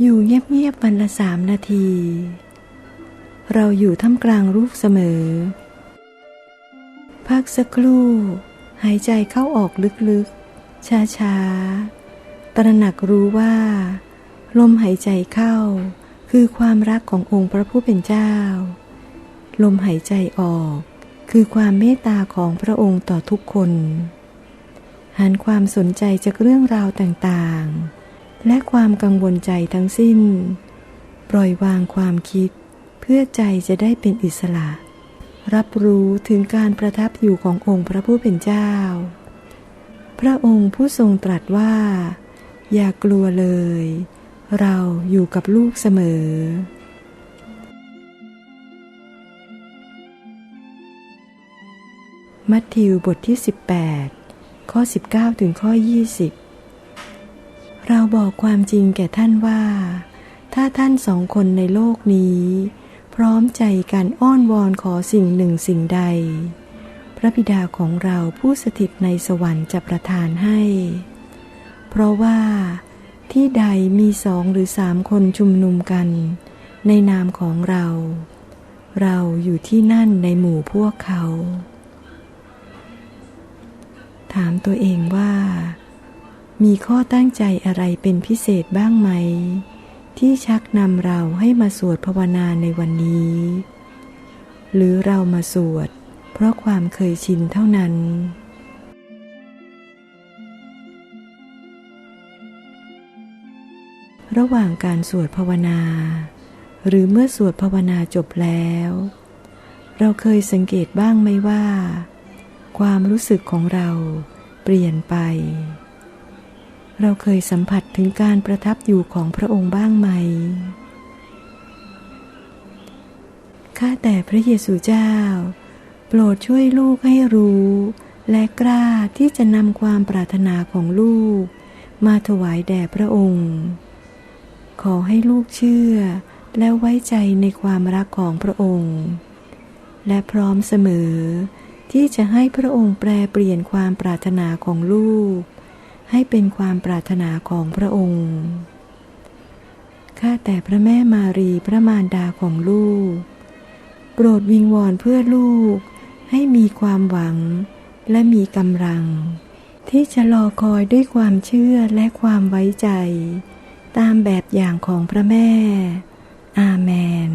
อยู่เงียบๆวันละสามนาที เราอยู่ท่ามกลางรูปเสมอ พักสักครู่ หายใจเข้าออกลึกๆ ช้าๆ ตระหนักรู้ว่า ลมหายใจเข้า คือความรักขององค์พระผู้เป็นเจ้า ลมหายใจออก คือความเมตตาของพระองค์ต่อทุกคน หันความสนใจจากเรื่องราวต่างๆ และความกังวลใจทั้งสิ้น ปล่อยวางความคิด เพื่อใจจะได้เป็นอิสระ รับรู้ถึงการประทับอยู่ขององค์พระผู้เป็นเจ้า พระองค์ผู้ทรงตรัสว่า อย่ากลัวเลย เราอยู่กับลูกเสมอมัทธิวบทที่ 18 ข้อ 19 ถึงข้อ 20 เราบอกความจริงแก่ท่านว่า ถ้าท่านสองคนในโลกนี้ พร้อมใจกันอ้อนวอนขอสิ่งหนึ่งสิ่งใด พระบิดาของเราผู้สถิตในสวรรค์จะประทานให้ เพราะว่าที่ใดมีสองหรือสามคนชุมนุมกัน ในนามของเรา เราอยู่ที่นั่นในหมู่พวกเขา ถามตัวเองว่า มีข้อตั้งใจอะไรเป็นพิเศษบ้างไหม ที่ชักนำเราให้มาสวดภาวนาในวันนี้ หรือเรามาสวด เพราะความเคยชินเท่านั้น ระหว่างการสวดภาวนา หรือเมื่อสวดภาวนาจบแล้ว เราเคยสังเกตบ้างไหมว่า ความรู้สึกของเราเปลี่ยนไป เราเคยสัมผัสถึงการประทับอยู่ของพระองค์บ้างไหม ข้าแต่พระเยซูเจ้า โปรดช่วยลูกให้รู้ และกล้าที่จะนำความปรารถนาของลูก มาถวายแด่พระองค์ ขอให้ลูกเชื่อและไว้ใจในความรักของพระองค์ และพร้อมเสมอที่จะให้พระองค์แปลเปลี่ยนความปรารถนาของลูก ให้เป็นความปรารถนาของพระองค์ ข้าแต่พระแม่มารีพระมารดาของลูก โปรดวิงวอนเพื่อลูก ให้มีความหวังและมีกำลัง ที่จะรอคอยด้วยความเชื่อและความไว้ใจ ตามแบบอย่างของพระแม่ อาเมน